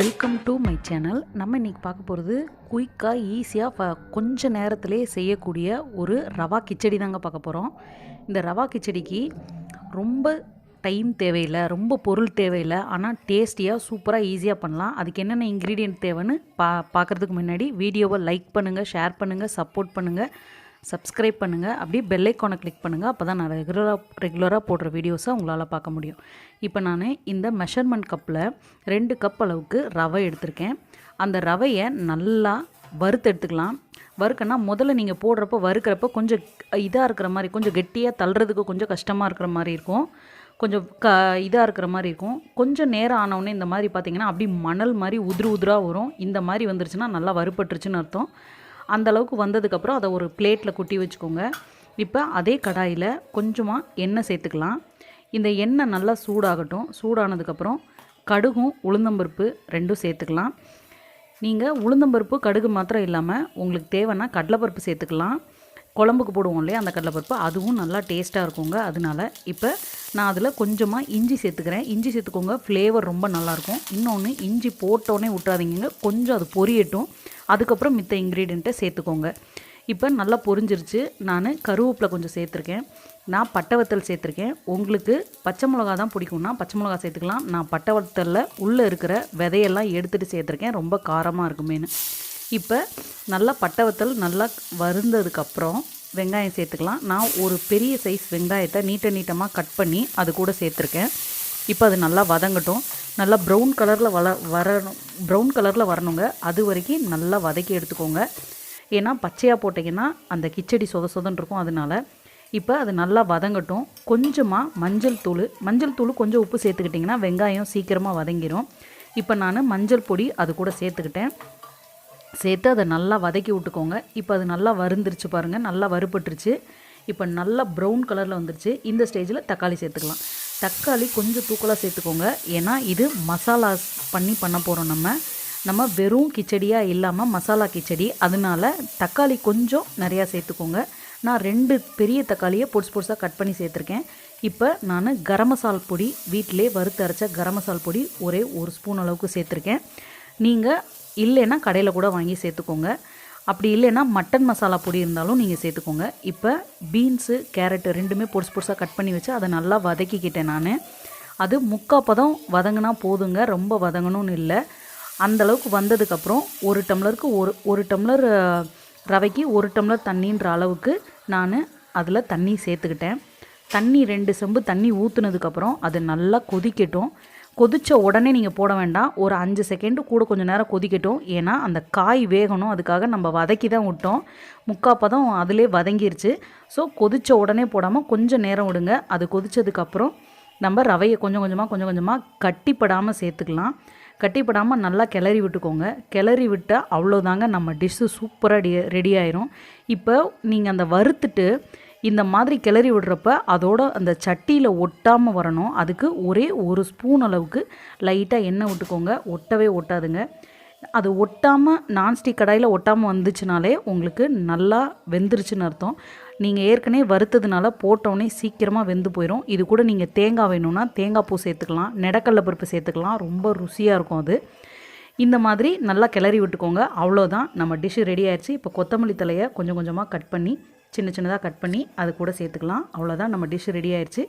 Welcome to my channel நம்ம இன்றைக்கி பார்க்க போகிறது குயிக்காக ஈஸியாக ஃப கொஞ்ச நேரத்திலே செய்யக்கூடிய ஒரு ரவா கிச்சடி தாங்க பார்க்க போகிறோம் இந்த ரவா கிச்சடிக்கு ரொம்ப டைம் தேவையில்லை ரொம்ப பொருள் தேவையில்லை ஆனால் டேஸ்டியாக சூப்பராக ஈஸியாக பண்ணலாம். அதுக்கு என்னென்ன இன்க்ரீடியன்ட் தேவைன்னு பா பார்க்குறதுக்கு முன்னாடி வீடியோவை லைக் பண்ணுங்கள் ஷேர் பண்ணுங்கள் சப்போர்ட் பண்ணுங்கள் சப்ஸ்கிரைப் பண்ணுங்கள் அப்படியே பெல்லைக்கானை கிளிக் பண்ணுங்கள் அப்போ தான் நான் ரெகுலராக ரெகுலராக போடுற வீடியோஸை உங்களால் பார்க்க முடியும். இப்போ நான் இந்த மெஷர்மெண்ட் கப்பில் ரெண்டு கப் அளவுக்கு ரவை எடுத்திருக்கேன். அந்த ரவையை நல்லா வறுத்து எடுத்துக்கலாம். வறுக்கன்னா முதல்ல நீங்கள் போடுறப்போ வறுக்கிறப்ப கொஞ்சம் இதாக இருக்கிற மாதிரி கொஞ்சம் கெட்டியாக தள்ளுறதுக்கு கொஞ்சம் கஷ்டமாக இருக்கிற மாதிரி இருக்கும். கொஞ்சம் க இதாக இருக்கிற மாதிரி இருக்கும். கொஞ்சம் நேரம் ஆனவுடனே இந்த மாதிரி பார்த்தீங்கன்னா அப்படி மணல் மாதிரி உதிரு உதிராக வரும். இந்த மாதிரி வந்துருச்சுன்னா நல்லா வறுபட்டுருச்சுன்னு அர்த்தம். அந்தளவுக்கு வந்ததுக்கப்புறம் அதை ஒரு பிளேட்டில் கொட்டி வச்சுக்கோங்க. இப்போ அதே கடாயில் கொஞ்சமாக எண்ணெய் சேர்த்துக்கலாம். இந்த எண்ணெய் நல்லா சூடாகட்டும். சூடானதுக்கப்புறம் கடுகும் உளுந்தம்பருப்பு ரெண்டும் சேர்த்துக்கலாம். நீங்கள் உளுந்தம்பருப்பு கடுகு மாத்திரம் இல்லாமல் உங்களுக்கு தேவைன்னா கடலைப்பருப்பு சேர்த்துக்கலாம். குழம்புக்கு போடுவோம் இல்லையா அந்த கடலைப்பருப்பு. அதுவும் நல்லா டேஸ்ட்டாக இருக்குங்க. அதனால இப்போ நான் அதில் கொஞ்சமாக இஞ்சி சேர்த்துக்கிறேன். இஞ்சி சேர்த்துக்கோங்க ஃப்ளேவர் ரொம்ப நல்லாயிருக்கும் இன்னொன்று இஞ்சி போட்டோன்னே விட்றாதீங்க கொஞ்சம் அது பொரியட்டும். அதுக்கப்புறம் மித்த இன்க்ரீடியண்ட்டை சேர்த்துக்கோங்க. இப்போ நல்லா பொரிஞ்சிருச்சு. நான் கருவேப்பிலை கொஞ்சம் சேர்த்துருக்கேன். நான் பட்டை வத்தல் சேர்த்துருக்கேன். உங்களுக்கு பச்சை மிளகா தான் பிடிக்கும்னா பச்சை மிளகா சேர்த்துக்கலாம். நான் பட்டை வத்தலில் உள்ளே இருக்கிற விதையெல்லாம் எடுத்துகிட்டு சேர்த்துருக்கேன். ரொம்ப காரமாக இருக்குமேனு இப்போ நல்லா பட்டை வத்தல் நல்லா வருந்ததுக்கப்புறம் வெங்காயம் சேர்த்துக்கலாம். நான் ஒரு பெரிய சைஸ் வெங்காயத்தை நீட்ட நீட்டமாக கட் பண்ணி அது கூட சேர்த்துருக்கேன். இப்போ அது நல்லா வதங்கட்டும். நல்லா ப்ரௌன் கலரில் வள வரணும். ப்ரௌன் கலரில் வரணுங்க. அது வரைக்கும் நல்லா வதக்கி எடுத்துக்கோங்க. ஏன்னா பச்சையாக போட்டிங்கன்னா அந்த கிச்சடி சொத சொதன்னு இருக்கும் அதனால். இப்போ அது நல்லா வதங்கட்டும். கொஞ்சமாக மஞ்சள் தூள். மஞ்சள் தூள் கொஞ்சம் உப்பு சேர்த்துக்கிட்டிங்கன்னா வெங்காயம் சீக்கிரமாக வதங்கிடும் இப்போ நான் மஞ்சள் பொடி அது கூட சேர்த்துக்கிட்டேன். சேர்த்து அதை நல்லா வதக்கி விட்டுக்கோங்க. இப்போ அது நல்லா வருந்துருச்சு பாருங்கள் நல்லா வறுபட்டுருச்சு. இப்போ நல்லா ப்ரௌன் கலரில் வந்துருச்சு. இந்த ஸ்டேஜில் தக்காளி சேர்த்துக்கலாம். தக்காளி கொஞ்சம் தூக்கலாக சேர்த்துக்கோங்க. ஏன்னா இது மசாலா பண்ணி பண்ண போகிறோம் நம்ம. நம்ம வெறும் கிச்சடியாக இல்லாமல் மசாலா கிச்சடி. அதனால தக்காளி கொஞ்சம் நிறையா சேர்த்துக்கோங்க. நான் ரெண்டு பெரிய தக்காளியை பொடிசு பொடிசாக கட் பண்ணி சேர்த்துருக்கேன். இப்போ நான் கரம் மசால் பொடி வீட்டிலே வறுத்து அரைச்ச கரம் மசால் பொடி ஒரே ஒரு ஸ்பூன் அளவுக்கு சேர்த்துருக்கேன். நீங்கள் இல்லைன்னா கடையில் கூட வாங்கி சேர்த்துக்கோங்க. அப்படி இல்லைன்னா மட்டன் மசாலா பொடி இருந்தாலும் நீங்கள் சேர்த்துக்கோங்க. இப்போ பீன்ஸு கேரட்டு ரெண்டுமே பொடிசு பொடிசாக கட் பண்ணி வச்சு அதை நல்லா வதக்கிக்கிட்டேன் நான். அது முக்கால் பதம் வதங்கினா போதுங்க ரொம்ப வதங்கணும்னு இல்லை. அந்தளவுக்கு வந்ததுக்கப்புறம் ஒரு டம்ளருக்கு ஒரு ஒரு டம்ளர் ரவைக்கு ஒரு டம்ளர் தண்ணின்ற அளவுக்கு நான் அதில் தண்ணி சேர்த்துக்கிட்டேன். தண்ணி ரெண்டு செம்பு தண்ணி ஊற்றுனதுக்கப்புறம் அது நல்லா கொதிக்கட்டும். கொதித்த உடனே நீங்கள் போட வேண்டாம். ஒரு அஞ்சு செகண்டு கூட கொஞ்சம் நேரம் கொதிக்கட்டும். ஏன்னா அந்த காய் வேகணும். அதுக்காக நம்ம வதக்கி தான் விட்டோம் முக்காப்பதம் அதிலே வதங்கிருச்சு. ஸோ கொதித்த உடனே போடாமல் கொஞ்சம் நேரம் விடுங்க. அது கொதித்ததுக்கப்புறம் நம்ம ரவையை கொஞ்சம் கொஞ்சமாக கொஞ்சம் கொஞ்சமாக கட்டிப்படாமல் சேர்த்துக்கலாம். கட்டிப்படாமல் நல்லா கிளறி விட்டுக்கோங்க. கிளறி விட்டால் அவ்வளோதாங்க நம்ம டிஷ்ஷு சூப்பராக ரெடி ஆயிரும். இப்போ நீங்கள் அந்த வறுத்துட்டு இந்த மாதிரி கிளறி விடுறப்ப அதோட அந்த சட்டியில் ஒட்டாமல் வரணும். அதுக்கு ஒரே ஒரு ஸ்பூன் அளவுக்கு லைட்டாக எண்ணெய் விட்டுக்கோங்க. ஒட்டவே ஒட்டாதுங்க. அது ஒட்டாமல் நான்ஸ்டிக் கடாயில் ஒட்டாமல் வந்துச்சுனாலே உங்களுக்கு நல்லா வெந்துருச்சுன்னு அர்த்தம். நீங்கள் ஏற்கனவே வறுத்ததுனால போட்டோடனே சீக்கிரமாக வெந்து போயிடும் இது கூட நீங்கள் தேங்காய் வேணும்னா தேங்காய் பூ சேர்த்துக்கலாம். நெடக்கடல பருப்பு சேர்த்துக்கலாம். ரொம்ப ருசியாக இருக்கும் அது. இந்த மாதிரி நல்லா கிளறி விட்டுக்கோங்க. அவ்வளோதான் நம்ம டிஷ்ஷு ரெடி ஆயிடுச்சு. இப்போ கொத்தமல்லி தலையை கொஞ்சம் கொஞ்சமாக கட் பண்ணி சின்ன சின்னதாக கட் பண்ணி அது கூட சேர்த்துக்கலாம். அவ்வளோதான் நம்ம டிஷ் ரெடி ஆயிடுச்சு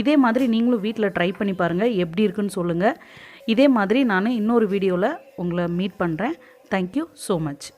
இதே மாதிரி நீங்களும் வீட்டில் ட்ரை பண்ணி பாருங்கள் எப்படி இருக்குன்னு சொல்லுங்கள் இதே மாதிரி நான் இன்னொரு வீடியோவில் உங்களை மீட் பண்ணுறேன் தேங்க்யூ ஸோ மச்